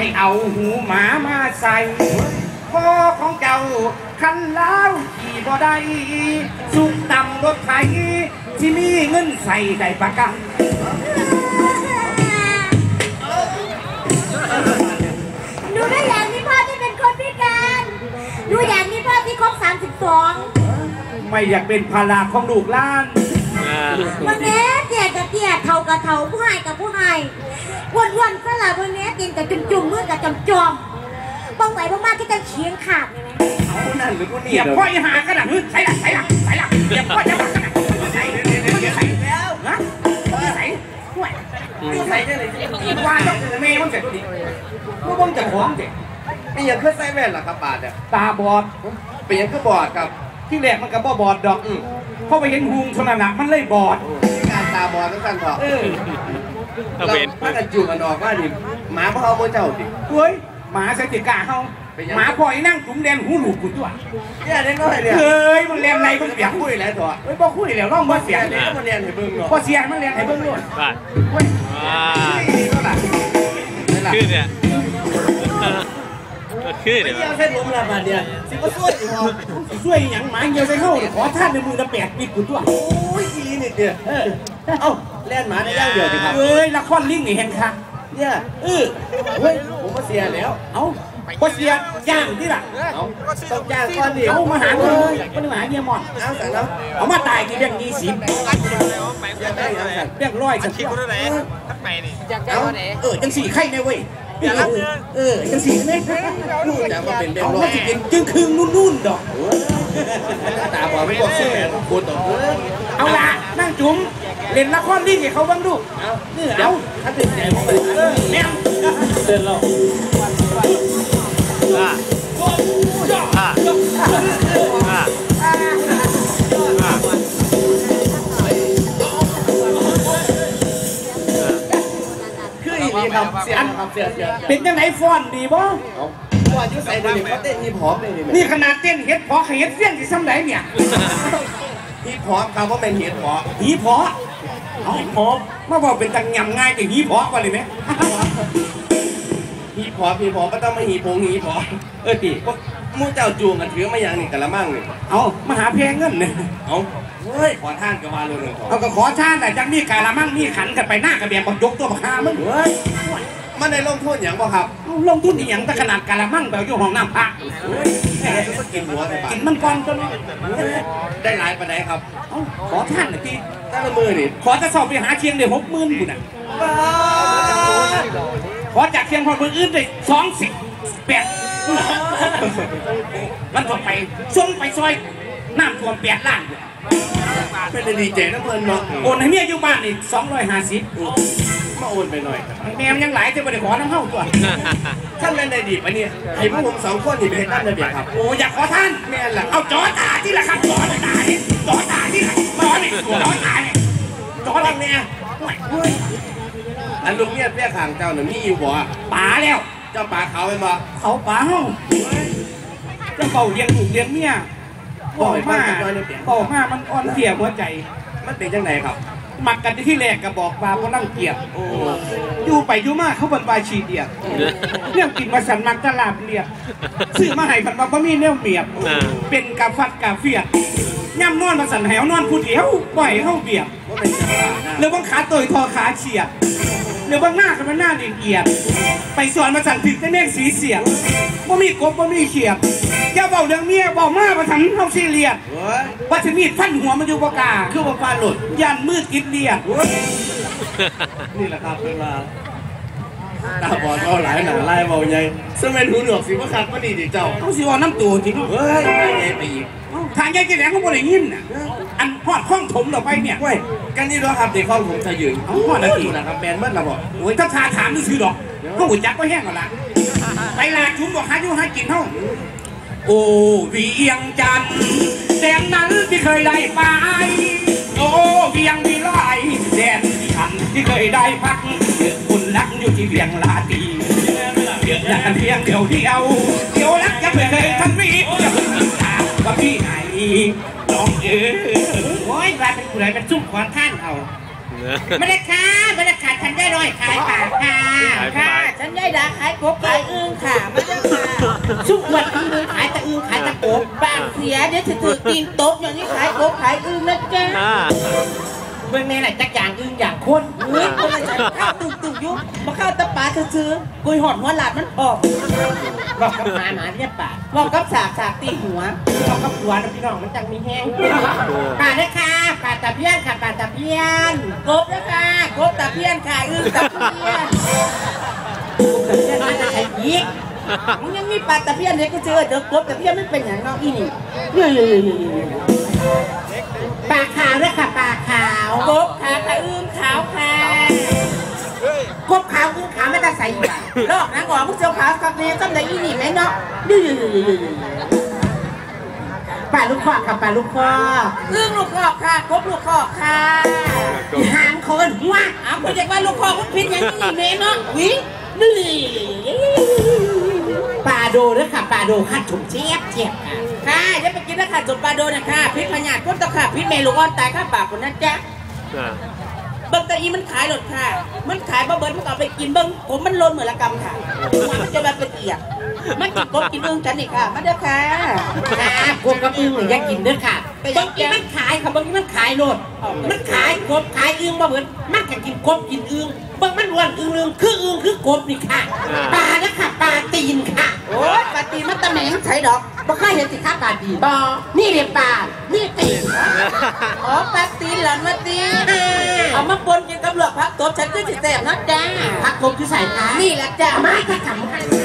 ให้เอาหูหมามาใส่พ่อของเจ้าคันแล้วขี่บ่ได้สุกต่ำรถไถที่มีเงินใส่ได้ประกันหนูไม่อยากมีพ่อที่เป็นคนพิการหนูอยากมีพ่อที่ครบ32 ไม่อยากเป็นภาระของลูกหล้านอ่าวันนี้ กับเท่าผู้ให้กับผู้ให้วันวันๆก็ละวันนี้ตีนกับจุ่มจุ่มๆมือกับจอมจอมๆบ้องไหวบ้างมากที่จะเฉียงขาดเลยไหมเอานั่นหรือคนเหนี้ยียบเด้อพ่อยหากระดังใส่ละใส่ละใส่ละเหยียบพ่อยจะมากระดังใส่ใส่แล้วนะใส่ห่วยใส่ได้เลยว่าต้องเมย์มันเสร็จดิว่าบ้องจะของเด็กเป็นหยังคือใส่แว่นล่ะครับบาทเนี่ยตาบอดเป็นหยังคือบอดครับที่แรกมันก็บ่บอดดอกอืมเพราะไปเห็นหุงชนนะมันเลยบอดมีการตาบอดทั้งสั้นเถอะเออเอาเราเป็นพากันจูงกันออกว่านี่หมาพ่อโมเจ้าดิเฮ้ยหมาใส่ติกาเฮาเป็นยังหมาปล่อยนั่งจุ่มแดนหูหลุดกูตัวเนี่ยเด็กน้อยเนี่ยเฮ้ยมันแรงไรมันเปียกคุยแล้วตัวเฮ้ยบ่คุยแล้วร้องบ่เสียงเด็กมาเรียนให้เบิ่งเนาะบ่เสียงมันแรงให้เบิ่งโลดบ้านเว้ยอ่านี่เท่าไหร่นี่ล่ะขึ้นเนี่ยเออขึ้นไปเนี่ยเยี่ยมเส้นลุมละบาทเนี่ยสิบ่ช่วยอีกเหรอช่วยหยังหมาเหี่ยวใส่เฮาเนี่ยขอท่านในมือละแปดปิดกูตัวโอ้ยอีหลีนี่เดียว เออเอ้าแล่นหมาได้ย่างเดียวสิครับเอ้ยละครลิงนี่เห็นค่ะเนี่ยเออเฮ้ยผมมาเสียแล้ว เอ้าบ่เสียจ้างที่ล่ะเอาต้องจ้างก้อนเดียวเอามาหาเงินมันมาหาเมียหมอนเอาแต่แล้วเอามาตายที่เรื่องยี่สิบอยากได้ยังไงเรื่องร้อยสักตัวเอาเออจังสี่ไข่แน่เว้ยเออจังสี่แน่ลูกจะมาเป็นเด็กเอาน้อมายสิเป็นจึงคืงนุ่นๆดอกตาบอดไม่บอกเสียคุณต่อเออเอาละนั่งจุ๋ม เล่นละครลิงให้เขาบ้างดูเอาเออเดี๋ยเอาวถ้าติดใจผมไปเออแม่งเดินเราอ่าอ่าอ่าอ่าคืออีนี่ครับเสียครับเสียเสียเป็นยังไงฟ้อนดีบ่เอาว่ายุ่ใส่เดี๋ยวนี้เขาเต้นฮิปฮอปเลยนี่นี่ขนาดเต้นเฮ็ดพอเฮ็ดเสี้ยนที่ซ้ำไหนเนี่ยฮิปฮอปครับว่าเป็นฮิปฮอปหีพอเอาพอมาบอกเป็นตังยำง่ายแต่หีพอกว่าเลยไหมฮิปฮอปฮิปฮอปก็ต้องมาฮีพงฮีพอปเออดีพวกมูเจ้าจูงกันถือมาอย่างนี่กะละมั่งนี่เอามาหาเพลงเงินเนี่ยเอาเฮ้ยขอท่านกับมาเลยหนึ่งขอเอาก็ขอท่านแต่จังนี่กาละมั่งนี่ขันกันไปหน้ากระเบียงบักยกตัวบักฮามึงเฮ้ยมันได้ลงโทษอย่างบ่ครับเอา ลงทุนอีหยังแต่ขนาดกาละมั่งแบบอยู่ห้องน้ำพระเฮ้ยแค่จะกินหัวในบ้ากินนมันก่อนจนได้หลายปานใดครับเอาขอท่านหน่อยทีแต่ละมือนี่ขอจะสอบไปหาเชียงเดี๋ยวหกหมื่นกูน่ะขอจากเชียงพอมืออื่นได้สองสิบแปดมันต่อไปส่งไปซอยน้ำท่วมแปดล้านอยู่ เป็นได้ดีเจนะเพื่อนเนาะโอนให้เมียอยู่บ้านอีกสองร้อยห้าสิบมาโอนไปหน่อยครับแม่มันยังหลายจะไม่ได้ขอน้ำเข้าตัวท่านแม่นได้ดีปะเนี่ยให้พวกผมสองคนนี่ไปเฮ็ดตามระเบียบครับโอ้อยากขอท่านแม่นล่ะเอาจอตาที่ละครับจอตาเนี่ยจอตาที่ละจอนี่จอตาเนี่ยจอฟันี่งเนี่ยอันลุงเนี่ยเปี้ยขางเจ้าน่ะมีอยู่บ่ป๋าแล้วเจ้าปลาเขาเป็นบ่เขาป๋าเฮาจะเป่าเลี้ยงลูกเลี้ยงเมีย บอกมาบอกมามันอ่อนเสียหัวใจ มันเป็นจังไหนครับมักกันที่แรกก็บอกว่าเพราะนั่งเกียบโอ้อยู่ไปอยู่มาเขาบรรบายชีเดียบเรื่องกินมาสันมักตลาดเรียบซื้อมาให้ผันมาบ่มีแนวเปรียบอ่าเป็นกาฟัดกาเฟียดย่ำนอนมาสันแหวนอนผู้เดียวปล่อยให้เข้าเบียบว่าเป็นจังหวะนะหรือบางขาต่อยทอขาเฉียดหรือบางหน้ากันมาหน้าเดียดเอียดไปสอนมาสั่นผิดแต่เมฆสีเสียงว่ามีกบว่ามีเขียด อย่าเบาเรื่องเมียเบามาประทันเข้าซีเรียดเฮ้ยว่าจะมีดฟันหัวมันอยู่ปากาคือว่าปลาหลุดยันมืดกินเลียดนี่แหละครับเป็นว่าตาบอดเอาหลายหนังไล่เบาใหญ่ซึ่งเป็นหูหนวกสิว่าขัดมันดีดิเจ้าเขาสิว่าน้ำตัวจริงเนาะเฮ้ยไปไงไปอีกทางแยกแกแหลงเขาบ่ได้ยินน่ะอันพอดข้องถมเราไปเนี่ยเว้ยกันนี่เราครับเด็กข้องผมจะยืนเอาพอดนาทีนะครับแมนเมื่อระบอกโอ้ยถ้าทาถามนี่คือดอกก็หุ่นจักก็แห้งก่อนละไปลาชุมบอกหาอยู่หากินเท่า โอ้เวียงจันทร์แดนนั้นที่เคยได้ไป โอ้เวียงวิไลแดนที่ฉันที่เคยได้พักเดือคุณรักอยู่ที่เวียงลาตีเดือดรักกันเพียงเดียวเดียวเดียวรักยังไม่เคยทันวีจะพึ่งถามว่าพี่ไหนน้องเอ๋ยโอ้ยว่าเป็นผู้ใดเป็นซุ่มขวานท่านเอาไม่ได้ค่ะไม่ได้ขาดฉันได้ร้อยขายปากค่ะขายปค่ะลาฉันได้ดาขายกบขายอึ่งค่ะมาเด้อค่ะ ชุกวันอึ่งขายแต่อึ่งขายแต่กบปากเสียเดี๋ยวจะถือตีนโต๊ะอย่างนี้ขายกบขายอึ่งนะจ๊ะอ่าเบื้องในไหนจักอย่างอึ่งอย่างคนเฮ้ยคนละจะข้าวตุ่ตุ่ยุบมาข้าวตะปาซื้อๆกุยหอดหัวหลาดมันออกบอกกับหมาหมาเนี่ยปากบอกกับสากสากตีหัวบอกกับหัวนะพี่น้องมันจังมีแห้งปลาด้วยค่ะปลาตะเพียนค่ะปลาตะเพียนกบด้วยค่ะกบตะเพียนค่ะอึ่งตะเพียนกบตะเพียนมาจากไหนอีก มึงยังมีปลาตะเพียนเนี่ยก็เจอเดี๋ยวกบตะเพียนไม่เป็นอย่างน้องอีนี่ปลาขาวด้วยค่ะปลาขาวกบขาวค่ะอึ่งขาวค่ะกบขาวอึ่งขาวไม่ต้องใส่อีกอะลอกนะก่อนมึงเจ้าขาวกับเมย์จำได้อีนี่ไหมเนาะปลาลูกคอกค่ะปลาลูกคอกอึ่งลูกคอกค่ะกบลูกคอกค่ะหางคนว่าอ้าวคุณอยากว่าลูกคอคุณพิษอย่างนี้เมเนาะวินี่ โดด้วยค่ะปลาโดค่ะถุงเจี๊ยบเจี๊ยบค่ะค่ะเดี๋ยวไปกินแล้วค่ะจุดปลาโดนะคะพิษพญาต้นตะขาบพิษเมลูกอ่อนตายข้าปากคนนั้นจ๊ะอ่าเบิ้งตะอีมันขายหลดค่ะ มันขายบะเบิ้ลมันก็เอาไปกินเบิ้งผมมันลนเหมือนละกำค่ะหัวมันจะแบบเป็นเอียดมันกินกบกินอึ่งกันนี่ค่ะมาเด้อค่ะค่ะกบกับอึ่งอยากกินเด้อค่ะบางทีมันขายค่ะบางทีมันขายโลดมันขายกบขายอึ่งมาเหมือนมันก็กินกบกินอึ่งบางมันอ้วนอึ่งนึงคืออึ่งคือกบนี่ค่ะปลานะค่ะปลาตีนค่ะโอ้ยปลา ตีนมันตะแหมงใช่ดอกบ่เคยเห็นสิค่ะปลาตีนบ่นี่เรียกปลานี่ตีนอ๋อปลาตีนเหรอมาตีนเอามาปนกินกับเหลือกผักตบฉันก็จะแซ่บนะจ้าผักตบคือใส่ค่ะนี่แหละจ้าไม่ค่ะสำคัญ